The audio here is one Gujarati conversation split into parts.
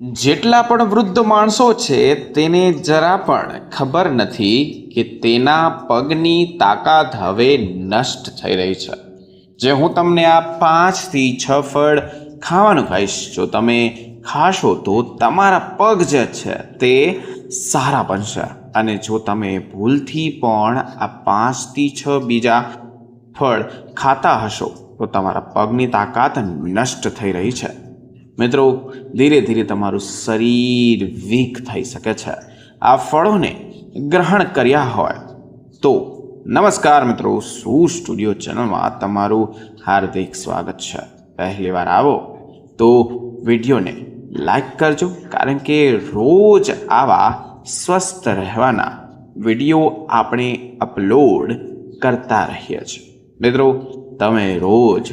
જેટલા પણ વૃદ્ધ માણસો છે, તેને જરા પણ ખબર નથી કે તેના પગની તાકાત હવે નષ્ટ થઈ રહી છે. જે હું તમને આ પાંચથી છ ફળ ખાવાનું કહીશ જો તમે ખાશો તો તમારા પગ જે છે તે સારા બનશે. અને જો તમે ભૂલથી પણ આ પાંચથી છ બીજા ફળ ખાતા હશો, તો તમારા પગની તાકાત નષ્ટ થઈ રહી છે. મિત્રો, ધીરે ધીરે તમારું શરીર વીક થઈ શકે છે. આ ફળોને ગ્રહણ કર્યા હોય તો નમસ્કાર મિત્રો, શું સ્ટુડિયો ચેનલમાં તમારું હાર્દિક સ્વાગત છે. પહેલી વાર આવો તો વિડીયોને લાઈક કરજો, કારણ કે રોજ આવા સ્વસ્થ રહેવાના વીડિયો આપણે અપલોડ કરતા રહીએ છીએ. મિત્રો, તમે રોજ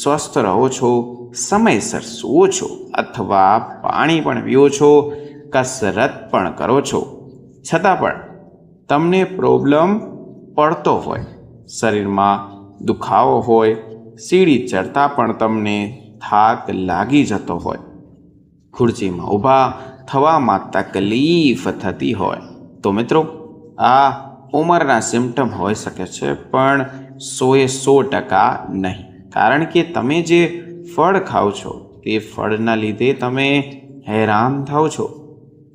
સ્વસ્થ રહો છો સમયસર સૂવો છો અથવા પાણી પણ પીઓ છો, કસરત પણ કરો છો. છતાં પણ તમને પ્રોબ્લેમ પડતો હોય, શરીરમાં દુખાવો હોય, સીડી ચડતા પણ તમને થાક લાગી જતો હોય. ખુરશીમાં ઊભા થવામાં તકલીફ થતી હોય. તો મિત્રો, આ ઉંમરના સિમ્ટમ હોઈ શકે છે, પણ સોએ સો ટકા નહીં. કારણ કે તમે જે ફળ ખાઓ છો. તે ફળના લીધે તમે હેરાન થાઓ છો.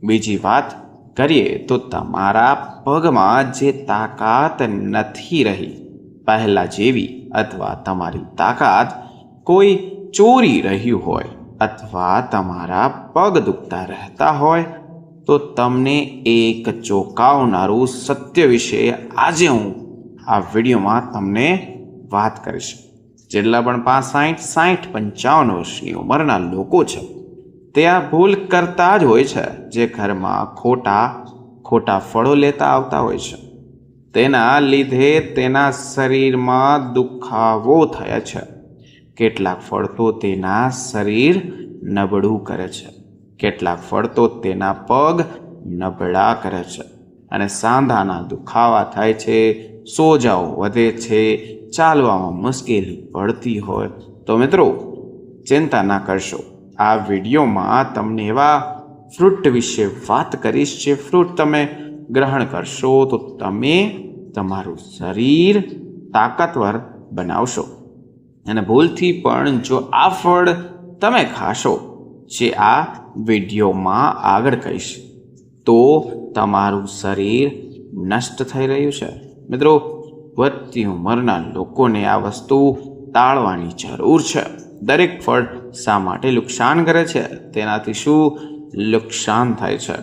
બીજી વાત કરીએ તો તમારા પગમાં જે તાકાત નથી રહી, પહેલાં જેવી અથવા તમારી તાકાત કોઈ ચોરી રહ્યું હોય અથવા તમારા પગ દુખતા રહેતા હોય, તો તમને એક ચોંકાવનારું સત્ય વિશે આજે હું આ વિડીયોમાં તમને વાત કરીશ. જેટલા પણ પાંચ સાઠ સાઠ પંચાવન વર્ષની ઉંમરના લોકો છે, તે આ ભૂલ કરતા જ હોય છે, જે ઘરમાં ખોટા ખોટા ફળો લેતા આવતા હોય છે. તેના લીધે તેના શરીરમાં દુખાવો થયા છે. કેટલાક ફળ તો તેના શરીર નબળું કરે છે. કેટલાક ફળ તો તેના પગ નબળા કરે છે. અને સાંધાના દુખાવા થાય છે સોજાઓ વધે છે, ચાલવામાં મુશ્કેલી પડતી હોય. તો મિત્રો, ચિંતા ના કરશો. આ વિડીયોમાં તમને એવા ફ્રૂટ વિશે વાત કરીશ, જે ફ્રૂટ તમે ગ્રહણ કરશો, તો તમે તમારું શરીર તાકાતવર બનાવશો. અને ભૂલથી પણ જો આ ફળ તમે ખાશો, જે આ વિડીયોમાં આગળ કહીશ, તો તમારું શરીર નષ્ટ થઈ રહ્યું છે. મિત્રો વધતી ઉંમરના લોકોને આ વસ્તુ ટાળવાની જરૂર છે. દરેક ફળ શા માટે નુકસાન કરે છે? તેનાથી શું નુકસાન થાય છે?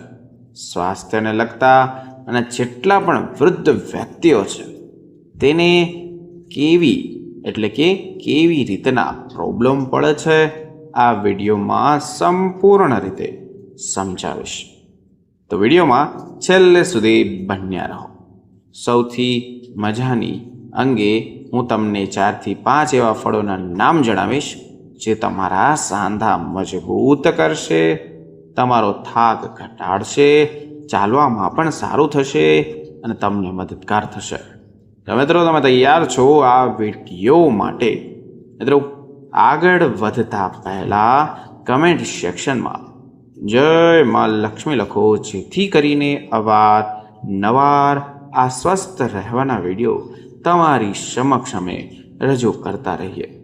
સ્વાસ્થ્યને લગતા અને જેટલા પણ વૃદ્ધ વ્યક્તિઓ છે, તેને કેવી, એટલે કે કેવી રીતના પ્રોબ્લેમ પડે છે? આ વિડીયોમાં સંપૂર્ણ રીતે સમજાવીશ. તો વિડીયોમાં છેલ્લે સુધી બન્યા રહો. સૌથી મજાની અંગે હું તમને ચારથી પાંચ એવા ફળોના નામ જણાવીશ જે તમારા સાંધા મજબૂત કરશે, તમારો થાક ઘટાડશે, ચાલવામાં પણ સારું થશે અને તમને મદદગાર થશે. મિત્રો, તમે તૈયાર છો આ વીડિયો માટે. મિત્રો, આગળ વધતા પહેલાં કમેન્ટ સેક્શનમાં જય માં લક્ષ્મી લખો, જેથી કરીને અવાર નવાર આ સ્વસ્થ રહેવાના વીડિયો તમારી સમક્ષ અમે રજૂ કરતા રહીએ.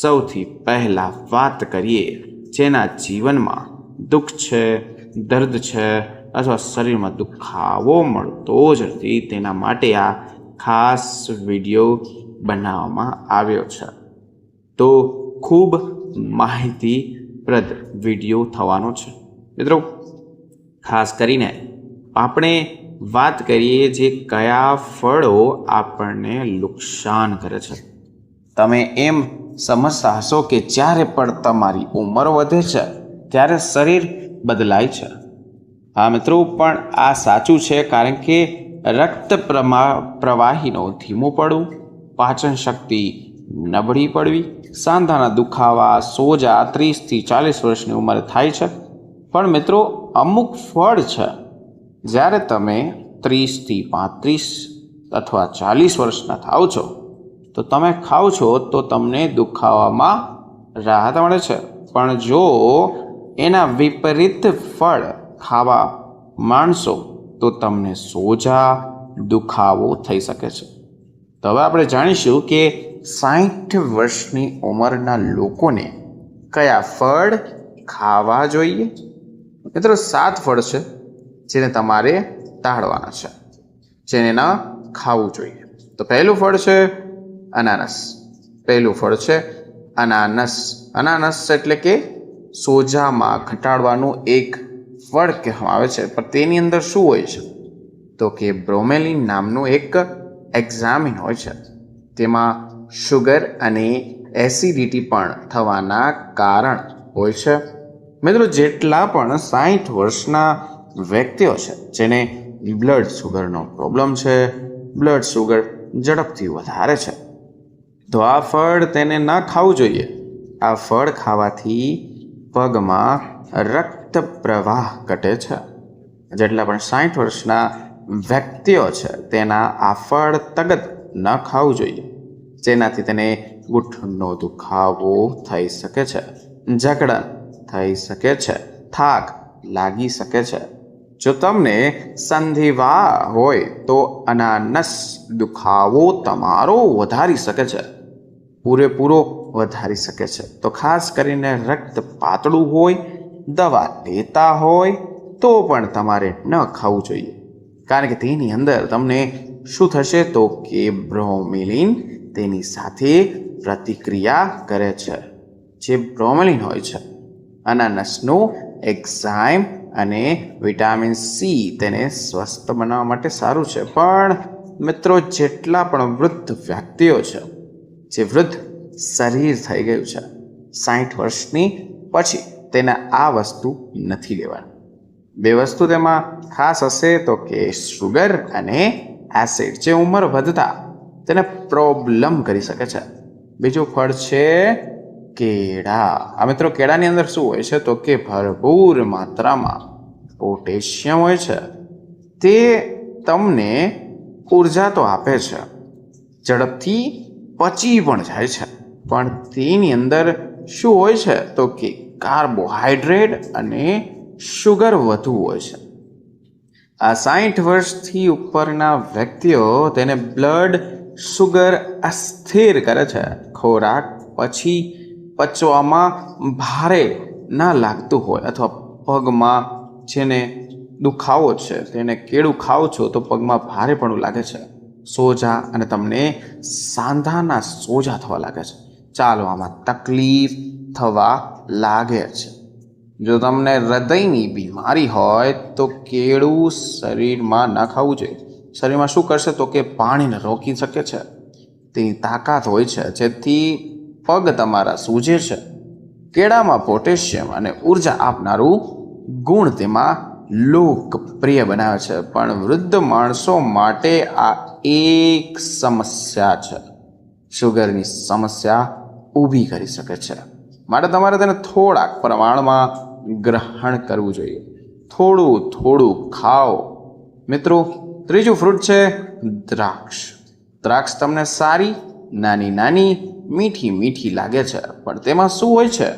સૌથી પહેલાં વાત કરીએ જેના જીવનમાં દુઃખ છે, દર્દ છે અથવા શરીરમાં દુખાવો મળતો જ નથી તેના માટે આ ખાસ વીડિયો બનાવવામાં આવ્યો છે. તો ખૂબ માહિતીપ્રદ વીડિયો થવાનો છે. મિત્રો, ખાસ કરીને આપણે વાત કરીએ જે કયા ફળો આપણને નુકસાન કરે છે. તમે એમ સમજતા હશો કે જ્યારે પણ તમારી ઉંમર વધે છે, ત્યારે શરીર બદલાય છે. હા મિત્રો, પણ આ સાચું છે કારણ કે રક્ત પ્રમા, પ્રવાહીનો ધીમું પડવું, પાચન શક્તિ નબળી પડવી, સાંધાના દુખાવા, સોજા ત્રીસથી ચાલીસ વર્ષની ઉંમરે થાય છે. પણ મિત્રો, અમુક ફળ છે જ્યારે તમે ત્રીસથી પાંત્રીસ અથવા ચાલીસ વર્ષના થાવ છો, તો તમે ખાઓ છો, તો તમને દુખાવામાં રાહત મળે છે. પણ જો એના વિપરીત ફળ ખાવા માણશો તો તમને સોજા, દુખાવો થઈ શકે છે. તો હવે આપણે જાણીશું કે સાઠ વર્ષની ઉંમરના લોકોને કયા ફળ ખાવા જોઈએ? મિત્રો, સાત ફળ છે. જેને તમારે ટાળવાના છે. જેને ન ખાવું જોઈએ. તો પહેલું ફળ છે અનાનસ. પહેલું ફળ છે અનાનસ. અનાનસ એટલે કે સોજામાં ઘટાડવાનું એક ફળ કહેવામાં આવે છે. પણ તેની અંદર શું હોય છે? તો કે બ્રોમેલિન નામનું એક એક્ઝામિન હોય છે. તેમાં શુગર અને એસિડિટી પણ થવાના કારણ હોય છે. મિત્રો, જેટલા પણ સાઠ વર્ષના વ્યક્તિઓ છે, જેને બ્લડ શુગરનો પ્રોબ્લેમ છે બ્લડ શુગર ઝડપથી વધારે છે. તો આ ફળ તેને ન ખાવું જોઈએ. આ ફળ ખાવાથી પગમાં રક્ત પ્રવાહ ઘટે છે. જેટલા પણ સાઠ વર્ષના વ્યક્તિઓ છે, તેના આ ફળ તગત ન ખાવું જોઈએ. જેનાથી તેને ગુઠણનો દુખાવો થઈ શકે છે જકડન થઈ શકે છે, થાક લાગી શકે છે. જો તમને સંધિવા હોય તો અનાનસ દુખાવો તમારો વધારી શકે છે. પૂરેપૂરો વધારી શકે છે. તો ખાસ કરીને રક્ત પાતળું હોય, દવા લેતા હોય, તો પણ તમારે ન ખાવું જોઈએ. કારણ કે તેની અંદર તમને શું થશે? તો કે બ્રોમિલિન તેની સાથે પ્રતિક્રિયા કરે છે. જે બ્રોમિલિન હોય છે. અનાનસનું એક્ઝાઇમ અને વિટામિન સી તેને સ્વસ્થ બનાવવા માટે સારું છે. પણ મિત્રો, જેટલા પણ વૃદ્ધ વ્યક્તિઓ છે, જે વૃદ્ધ શરીર થઈ ગયું છે સાઠ વર્ષની પછી તેને આ વસ્તુ નથી લેવાની. બે વસ્તુ તેમાં ખાસ હશે તો કે શુગર અને એસિડ જે ઉંમર વધતા તેને પ્રોબ્લેમ કરી શકે છે. બીજું ફળ છે કેળા. આ મિત્રો કેળાની અંદર શું હોય છે? તો કે ભરપૂર માત્રામાં પોટેશિયમ હોય છે. તે તમને ઊર્જા તો આપે છે. ઝડપથી પચી પણ જાય છે. પણ તેની અંદર શું હોય છે? તો કે કાર્બોહાઈડ્રેટ અને શુગર વધુ હોય છે. આ સાઠ વર્ષથી ઉપરના વ્યક્તિઓ તેને બ્લડ શુગર અસ્થિર કરે છે. ખોરાક પછી પચવામાં ભારે ના લાગતું હોય અથવા પગમાં જેને દુખાવો છે, તેને કેળું ખાઓ છો, તો પગમાં ભારે પણ લાગે છે. સોજા અને તમને સાંધાના સોજા થવા લાગે છે. ચાલવામાં તકલીફ થવા લાગે છે. જો તમને હૃદયની બીમારી હોય, તો કેળું શરીરમાં ન ખાવું જોઈએ. શરીરમાં શું કરશે? તો કે પાણીને રોકી શકે છે. તેની તાકાત હોય છે. જેથી પગ તમારા સૂજે છે. કેળામાં પોટેશિયમ અને ઊર્જા આપનારું ગુણ તેમાં લોકપ્રિય બનાવે છે. પણ વૃદ્ધ માણસો માટે આ એક સમસ્યા છે. શુગરની સમસ્યા ઊભી કરી શકે છે. માટે તમારે તેને થોડાક પ્રમાણમાં ગ્રહણ કરવું જોઈએ. થોડું થોડું ખાઓ. મિત્રો, ત્રીજું ફ્રૂટ છે દ્રાક્ષ. દ્રાક્ષ તમને સારી, નાની નાની મીઠી મીઠી લાગે છે. પણ તેમાં શું હોય છે?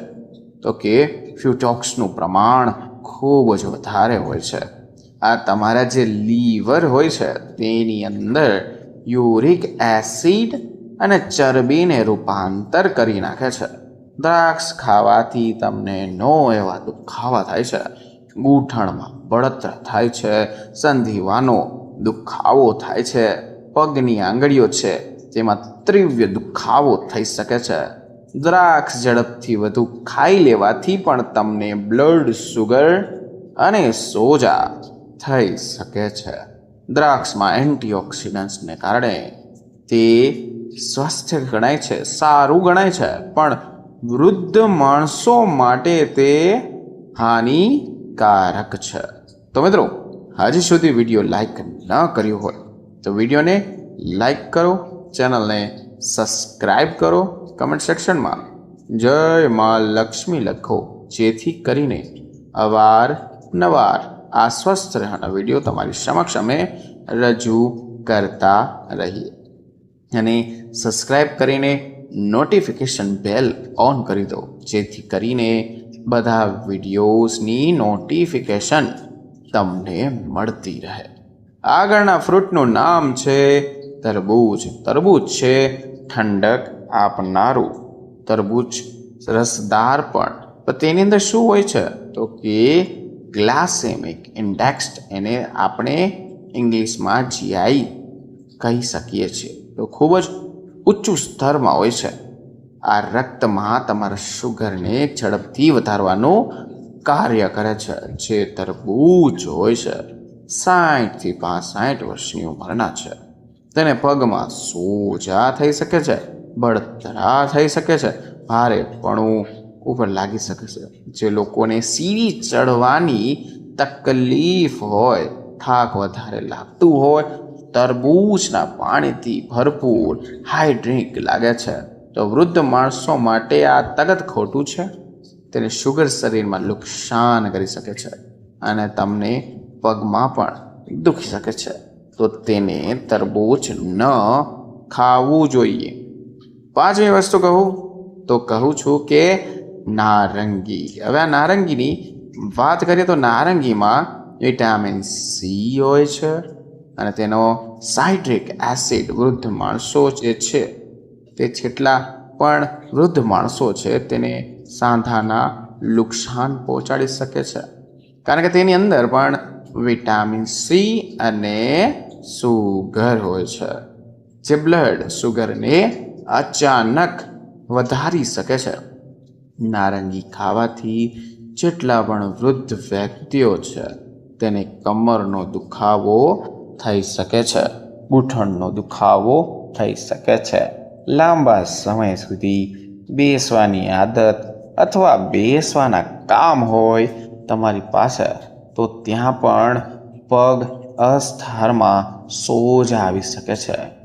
તો કે ફ્યુટોક્સનું પ્રમાણ ખૂબ જ વધારે હોય છે. આ તમારા જે લીવર હોય છે, તેની અંદર યુરિક એસિડ અને ચરબીને રૂપાંતર કરી નાખે છે. દ્રાક્ષ ખાવાથી તમને નો એવા દુખાવા થાય છે. ગૂંઠણમાં બળતરા થાય છે. સંધિવાનો દુખાવો થાય છે. પગની આંગળીઓ છે. જેમાં તીવ્ર દુખાવો થઈ શકે છે. દ્રાક્ષ ઝડપથી વધુ ખાઈ લેવાથી પણ તમને બ્લડ શુગર અને સોજા થઈ શકે છે. દ્રાક્ષમાં એન્ટીઓક્સિડન્ટ્સને કારણે તે સ્વાસ્થ્ય ગણાય છે, સારું ગણાય છે, પણ વૃદ્ધ માણસો માટે તે હાનિકારક છે. તો મિત્રો, હજી સુધી વીડિયો લાઈક ન કર્યો હોય તો વિડીયોને લાઈક કરો ચેનલને સબસ્ક્રાઈબ કરો કમેન્ટ સેક્શનમાં. જય મા લક્ષ્મી લખો, જેથી કરીને અવાર નવાર આ સ્વસ્થ રહેવાના વીડિયો તમારી સમક્ષ અમે રજૂ કરતા રહીએ. અને સબસ્ક્રાઈબ કરીને નોટિફિકેશન બેલ ઓન કરી દો, જેથી કરીને બધા વિડીયોઝની નોટિફિકેશન તમને મળતી રહે. આગળના ફ્રૂટનું નામ છે તરબૂચ. તરબૂચ છે ઠંડક આપનારું. તરબૂચ રસદાર પણ. તો તેની અંદર શું હોય છે? તો કે ગ્લાસેમિક ઇન્ડેક્સ એને આપણે ઇંગ્લિશમાં જીઆઈ કહી શકીએ છીએ. તો ખૂબ જ ઊંચું સ્તરમાં હોય છે. આ રક્તમાં તમારા શુગરને ઝડપથી વધારવાનું કાર્ય કરે છે. જે તરબૂચ હોય છે. સાઠથી પાસઠ વર્ષની ઉંમરના છે. તેને પગમાં સોજા થઈ શકે છે, બળતરા થઈ શકે છે ભારેપણું ઉપર લાગી શકે છે. જે લોકોને સીડી ચડવાની તકલીફ હોય, થાક વધારે લાગતું હોય, તરબૂચના પાણીથી ભરપૂર હાઇડ્રિક લાગે છે. તો વૃદ્ધ માણસો માટે આ તગત ખોટું છે? તેને શુગર શરીરમાં નુકસાન કરી શકે છે અને તમને પગમાં પણ દુખી શકે છે. તો તેને તરબૂચ ન ખાવું જોઈએ. પાંચમી વસ્તુ કહું, તો કહું છું કે નારંગી. હવે આ નારંગીની વાત કરીએ તો નારંગીમાં વિટામિન સી હોય છે અને તેનો સાઇટ્રિક એસિડ વૃદ્ધ માણસો જે છે, તે જેટલા પણ વૃદ્ધ માણસો છે, તેને સાંધાના નુકસાન પહોંચાડી શકે છે. કારણ કે તેની અંદર પણ વિટામિન સી અને સુગર હોય છે. જે બ્લડ સુગરને અચાનક વધારી શકે છે. નારંગી ખાવાથી જેટલા પણ વૃદ્ધ વ્યક્તિઓ છે, તેને કમરનો દુખાવો થઈ શકે છે, ગૂંઠણનો દુખાવો થઈ શકે છે. લાંબા સમય સુધી બેસવાની આદત અથવા બેસવાના કામ હોય, તમારી પાસે તો ત્યાં પણ પગ અસ્થારમાં સોજ આવી શકે છે.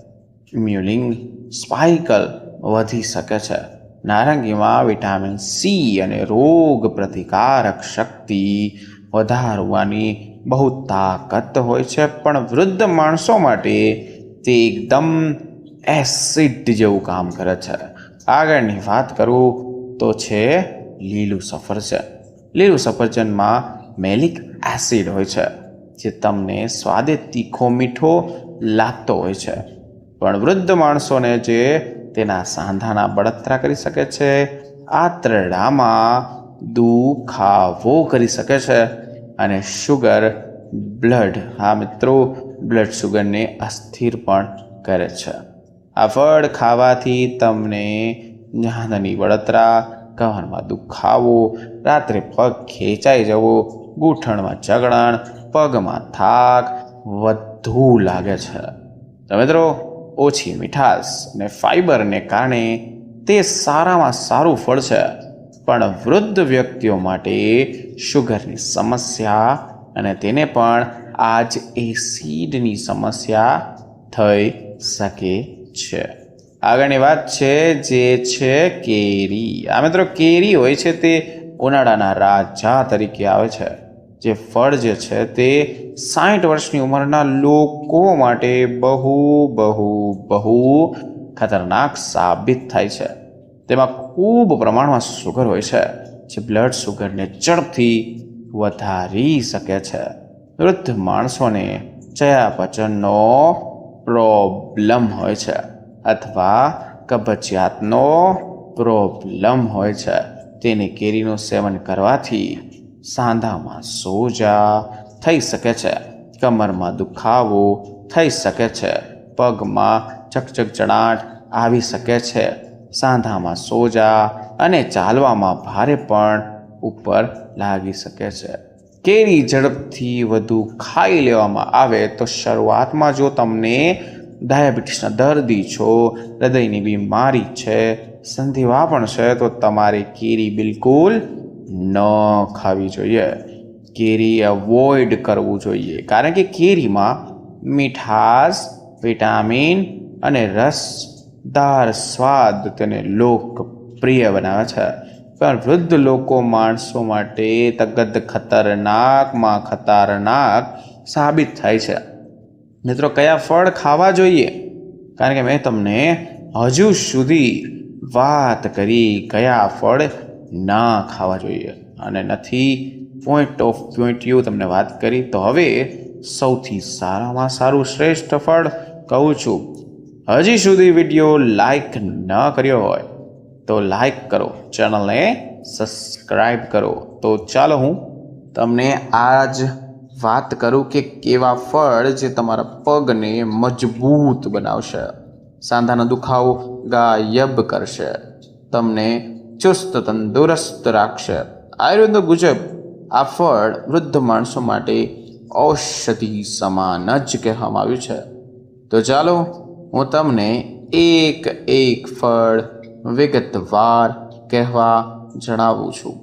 મ્યુલિંગ સ્પાઇકલ વધી શકે છે. નારંગીમાં વિટામિન સી અને રોગ પ્રતિકારક શક્તિ વધારવાની બહુ તાકાત હોય છે, પણ વૃદ્ધ માણસો માટે તે એકદમ એસિડ જેવું કામ કરે છે. આગળની વાત કરું તો છે લીલું સફરજન. લીલું સફરજનમાં મેલિક એસિડ હોય છે, જે તમને સ્વાદે તીખો મીઠો લાગતો હોય છે. પણ વૃદ્ધ માણસોને જે તેના સાંધાના બળતરા કરી શકે છે, આંતરડામાં દુખાવો કરી શકે છે અને શુગર, બ્લડ, હા મિત્રો, બ્લડ શુગરને અસ્થિર પણ કરે છે. આ ફળ ખાવાથી તમને જાંઘની બળતરા કમરમાં દુખાવો, રાત્રે પગ ખેંચાઈ જવો ગૂંઠણમાં જગડણ પગમાં થાક, વધુ લાગે છે. તો મિત્રો, ઓછી મીઠાશ અને ફાઈબરને કારણે તે સારામાં સારું ફળ છે. પણ વૃદ્ધ વ્યક્તિઓ માટે શુગરની સમસ્યા અને તેને પણ આ જ એસિડની સમસ્યા થઈ શકે છે. આગળની વાત છે, જે છે કેરી. આ મિત્રો, કેરી હોય છે તે ઉનાળાના રાજા તરીકે આવે છે. જે ફળ જે છે તે સાઠ વર્ષની ઉંમરના લોકો માટે બહુ બહુ બહુ ખતરનાક સાબિત થાય છે. તેમાં ખૂબ પ્રમાણમાં સુગર હોય છે, જે બ્લડ સુગરને ઝડપથી વધારી શકે છે. વૃદ્ધ માણસોને ચયાપચયનો પ્રોબ્લેમ હોય છે અથવા કબજિયાતનો પ્રોબ્લેમ હોય છે. તેને કેરીનું સેવન કરવાથી સાંધામાં સોજા થઈ શકે છે. કમરમાં દુખાવો થઈ શકે છે. પગમાં ચકચક ચણાટ આવી શકે છે. સાંધામાં સોજા અને ચાલવામાં ભારે પણ ઉપર લાગી શકે છે. કેરી ઝડપથી વધુ ખાઈ લેવામાં આવે તો શરૂઆતમાં જો તમને ડાયાબિટીસના દર્દી છો, હૃદયની બીમારી છે, સંધિવા પણ છે, તો તમારે કેરી બિલકુલ ન ખાવી જોઈએ. કેરી અવોઇડ કરવું જોઈએ. કારણ કે કેરીમાં મીઠાશ, વિટામિન અને રસદાર સ્વાદ તેને લોકપ્રિય બનાવે છે. પણ વૃદ્ધ લોકો માણસો માટે તગદ ખતરનાકમાં ખતરનાક સાબિત થાય છે. મિત્રો, કયા ફળ ખાવા જોઈએ? કારણ કે મેં તમને હજુ સુધી વાત કરી કયા ફળ ના ખાવા જોઈએ. અને નથી પોઈન્ટ ઓફ પોઈન્ટ યુ તમને વાત કરી. તો હવે સૌથી સારામાં સારું શ્રેષ્ઠ ફળ કહું છું. હજી સુધી વીડિયો લાઈક ન કર્યો હોય તો લાઈક કરો. ચેનલને સબસ્ક્રાઈબ કરો. તો ચાલો હું તમને આજ વાત કરું કે કેવા ફળ જે તમારા પગને મજબૂત બનાવશે. સાંધાનો દુખાવો ગાયબ કરશે. તમને ચુસ્ત, તંદુરસ્ત રાખશે. આયુર્વેદ મુજબ આ ફળ વૃદ્ધ માણસો માટે ઔષધિ સમાન જ કહેવામાં આવ્યું છે. તો ચાલો હું તમને એક એક ફળ વિગતવાર કહેવા જણાવું છું.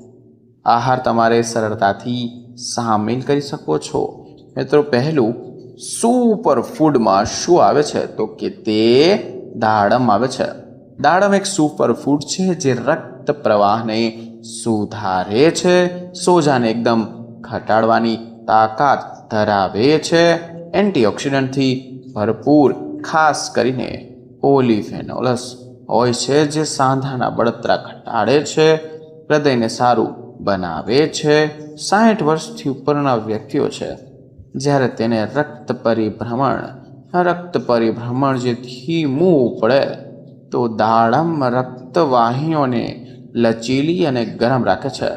આહાર તમારે સરળતાથી સામેલ કરી શકો છો. મિત્રો, પહેલું સુપર ફૂડમાં શું આવે છે? તો કે તે દાડમ આવે છે. દાડમ એક સુપર ફૂડ છે જે રક્ત પ્રવાહને સુધારે છે, સોજાને એકદમ ઘટાડવાની તાકાત ધરાવે છે. એન્ટીઓક્સિડન્ટથી ભરપૂર, ખાસ કરીને ઓલિફેનોલસ હોય છે જે સાંધાના બળતરા ઘટાડે છે, હૃદયને સારું બનાવે છે. સાઠ વર્ષથી ઉપરના વ્યક્તિઓ છે, જ્યારે તેને રક્ત પરિભ્રમણ રક્ત પરિભ્રમણ જે ધીમું પડે તો દાડમ રક્તવાહીઓને લચીલી અને ગરમ રાખે છે.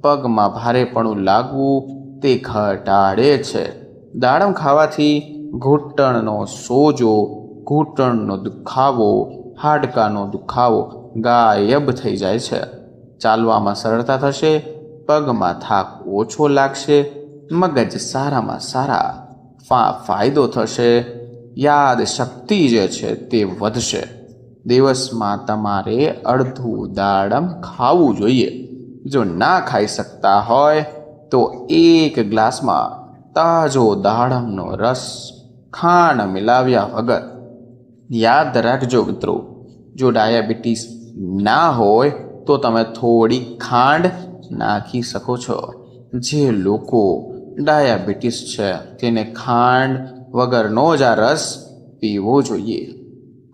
પગમાં ભારેપણું લાગવું તે ઘટાડે છે. દાડમ ખાવાથી ઘૂંટણનો સોજો, ઘૂંટણનો દુખાવો, હાડકાનો દુખાવો ગાયબ થઈ જાય છે. ચાલવામાં સરળતા થશે, પગમાં થાક ઓછો લાગશે, મગજ સારામાં સારા ફા ફાયદો થશે. યાદ શક્તિ જે છે તે વધશે. દિવસમાં તમારે અડધું દાડમ ખાવું જોઈએ. જો ના ખાઈ શકતા હોય, તો એક ગ્લાસમાં તાજો દાડમનો રસ ખાંડ મિલાવ્યા વગર. યાદ રાખજો મિત્રો, જો ડાયાબિટીસ ના હોય, તો તમે થોડી ખાંડ નાખી શકો છો. જે લોકો ડાયાબિટીસ છે, તેને ખાંડ વગરનો જ આ રસ પીવો જોઈએ.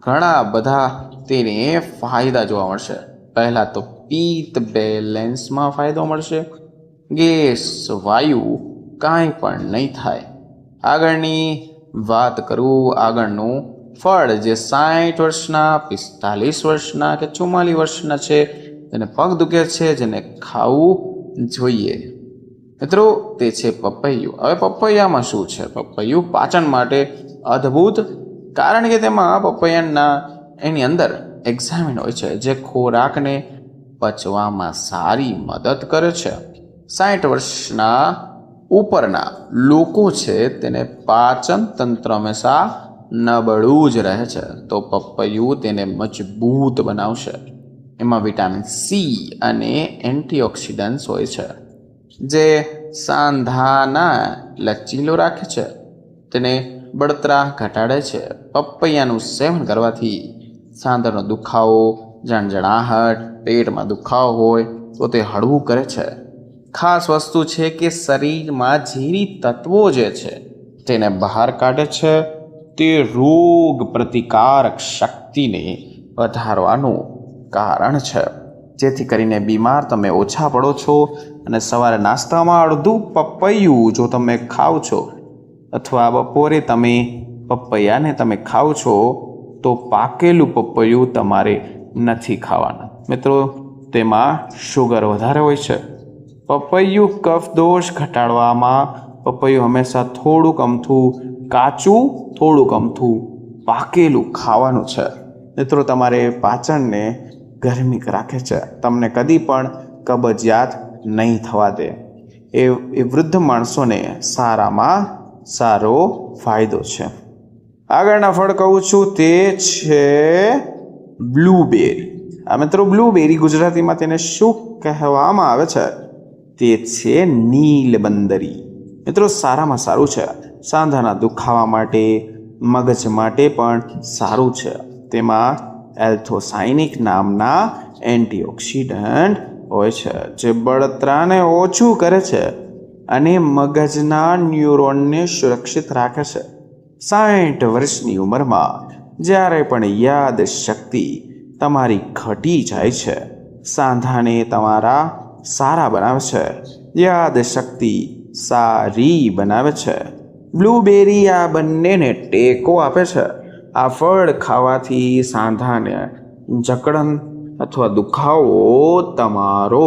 ઘણા બધા તેને ફાયદા જોવા મળશે. પહેલાં તો પિત્ત બેલેન્સમાં ફાયદો મળશે. ગેસ, વાયુ કાંઈ પણ નહીં થાય. આગળની વાત કરું આગળનું. ફળ જે સાઠ વર્ષના, પિસ્તાલીસ વર્ષના કે ચુમ્માલીસ વર્ષના છે, તેને પગ દુખે છે, જેને ખાવું જોઈએ. મિત્રો, તે છે પપૈયું. હવે પપૈયામાં શું છે? પપૈયું પાચન માટે અદ્ભુત કારણ કે તેમાં પપૈયાના એની અંદર એક્ઝામિન હોય છે, જે ખોરાકને પચવામાં સારી મદદ કરે છે. સાઠ વર્ષના ઉપરના લોકો છે તેને પાચન તંત્ર હંમેશા નબળું જ રહે છે. તો પપૈયું તેને મજબૂત બનાવશે. એમાં વિટામિન સી અને એન્ટીઓક્સિડન્ટ્સ હોય છે, જે સાંધાના લચીલો રાખે છે. તેને બળતરા ઘટાડે છે. પપૈયાનું સેવન કરવાથી સાંધાનો દુખાવો જણજણાહટ પેટમાં દુખાવો હોય તો તે હળવું કરે છે. ખાસ વસ્તુ છે કે શરીરમાં ઝેરી તત્વો જે છે તેને બહાર કાઢે છે. તે રોગ પ્રતિકારક શક્તિને વધારવાનું કારણ છે. જેથી કરીને બીમાર તમે ઓછા પડો છો અને સવારે નાસ્તામાં અડધું પપૈયું જો તમે ખાઓ છો અથવા બપોરે તમે પપૈયાને તમે ખાઓ છો, તો પાકેલું પપૈયું તમારે નથી ખાવાના. મિત્રો, તેમાં શુગર વધારે હોય છે. પપૈયું કફ દોષ ઘટાડવામાં પપૈયું હંમેશા થોડુંક અમથું કાચું, થોડુંક અમથું પાકેલું ખાવાનું છે. મિત્રો, તમારે પાચનને ગરમી રાખે છે. તમને કદી પણ કબજિયાત નહીં થવા દે. એ એ વૃદ્ધ માણસોને સારામાં સારો ફાયદો છે. આગળના ફળ કહું છું તે છે બ્લૂબેરી. આ મિત્રો બ્લૂબેરી ગુજરાતીમાં તેને શું કહેવામાં આવે છે? તે છે નીલબંદરી. મિત્રો સારામાં સારું છે. સાંધાના દુખાવા માટે, મગજ માટે પણ સારું છે. તેમાં એલ્થોસાઇનિક નામના એન્ટીઓક્સિડન્ટ હોય છે. જે બળતરાને ઓછું કરે છે. અને મગજના ન્યુરોનને સુરક્ષિત રાખે છે. સાઠ વર્ષની ઉંમરમાં જ્યારે પણ યાદ શક્તિ તમારી ઘટી જાય છે, સાંધાને તમારા સારા બનાવે છે. યાદ શક્તિ સારી બનાવે છે. બ્લૂબેરી આ બંનેને ટેકો આપે છે. આ ફળ ખાવાથી સાંધાને જકડન અથવા દુખાવો તમારો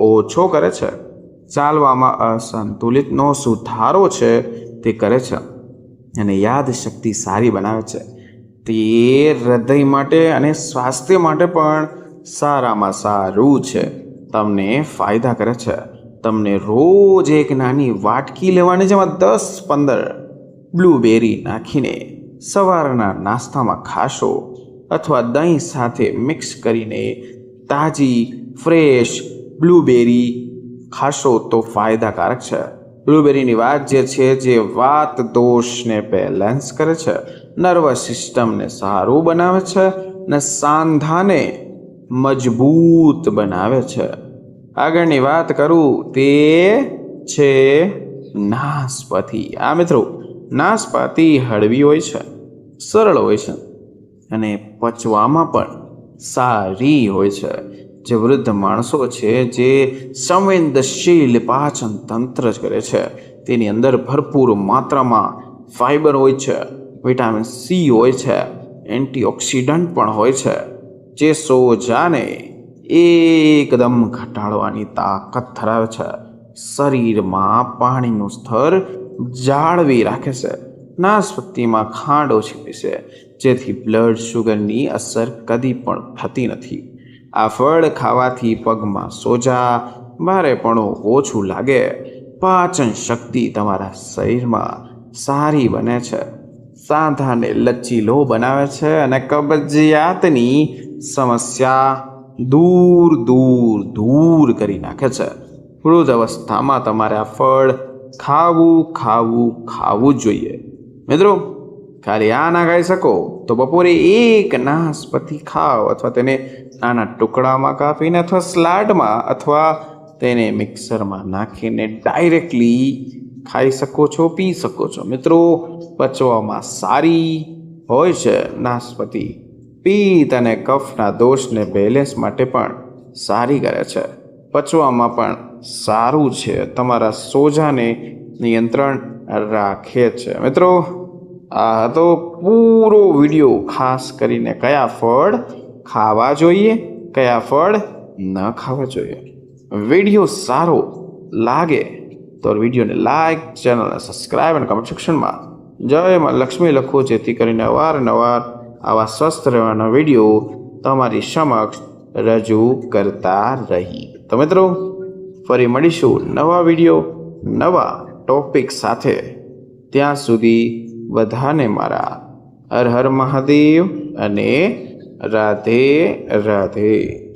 ઓછો કરે છે. ચાલવામાં અસંતુલિતનો સુધારો છે તે કરે છે અને યાદ શક્તિ સારી બનાવે છે. તે હૃદય માટે અને સ્વાસ્થ્ય માટે પણ સારામાં સારું છે. તમને ફાયદા કરે છે. તમને રોજ એક નાની વાટકી લેવાની જેમાં દસ પંદર બ્લૂબેરી નાખીને સવારના નાસ્તામાં ખાશો અથવા દહીં સાથે મિક્સ કરીને તાજી ફ્રેશ બ્લૂબેરી ખાશો તો ફાયદાકારક છે. બ્લુબેરીની વાત જે છે, જે વાત દોષને બેલેન્સ કરે છે. નર્વસ સિસ્ટમને સારું બનાવે છે ને સાંધાને મજબૂત બનાવે છે. આગળની વાત કરું તે છે નાસપાતી. આ મિત્રો, નાસપાતી હળવી હોય છે, સરળ હોય છે અને પચવામાં પણ સારી હોય છે. જે વૃદ્ધ માણસો છે, જે સંવેદનશીલ પાચન તંત્ર જ કરે છે, તેની અંદર ભરપૂર માત્રામાં ફાઈબર હોય છે વિટામિન સી હોય છે એન્ટીઓક્સિડન્ટ પણ હોય છે, જે સોજાને એકદમ ઘટાડવાની તાકાત ધરાવે છે. શરીરમાં પાણીનું સ્તર જાળવી રાખે છે. નાસ્પતિમાં ખાંડ ઓછી છે. જેથી બ્લડ શુગરની અસર કદી પણ થતી નથી. આ ફળ ખાવાથી પગમાં સોજા ભારેપણું ઓછું લાગે. પાચન શક્તિ તમારા શરીરમાં સારી બને છે. સાંધાને લચીલો બનાવે છે અને કબજિયાતની સમસ્યા દૂર દૂર દૂર કરી નાખે છે. વૃદ્ધ અવસ્થામાં તમારે આ ફળ ખાવું ખાવું ખાવું જોઈએ. મિત્રો ખાલી આ ના ખાઈ શકો? તો બપોરે એક નાસપતિ ખાઓ અથવા તેને નાના ટુકડામાં કાપીને અથવા સ્લાડમાં અથવા તેને મિક્સરમાં નાખીને ડાયરેક્ટલી ખાઈ શકો છો, પી શકો છો. મિત્રો, પચવામાં સારી હોય છે નાસપતિ. પિત્ત અને કફના દોષને બેલેન્સ માટે પણ સારી કરે છે. પચવામાં પણ સારું છે. તમારા સોજાને નિયંત્રણ રાખે છે. મિત્રો આ હતો પૂરો વીડિયો. ખાસ કરીને કયા ફળ ખાવા જોઈએ, કયા ફળ ન ખાવા જોઈએ. વીડિયો સારો લાગે તો વિડીયોને લાઇક ચેનલને સબસ્ક્રાઈબ અને કમેન્ટ સેક્શનમાં જય લક્ષ્મી લખો, જેથી કરીને અવારનવાર આવા સ્વસ્થ રહેવાના વીડિયો તમારી સમક્ષ રજૂ કરતા રહી. તો મિત્રો, ફરી મળીશું નવા વીડિયો, નવા ટોપિક સાથે. ત્યાં સુધી બધાને મારા. હર હર મહાદેવ અને રાધે રાધે.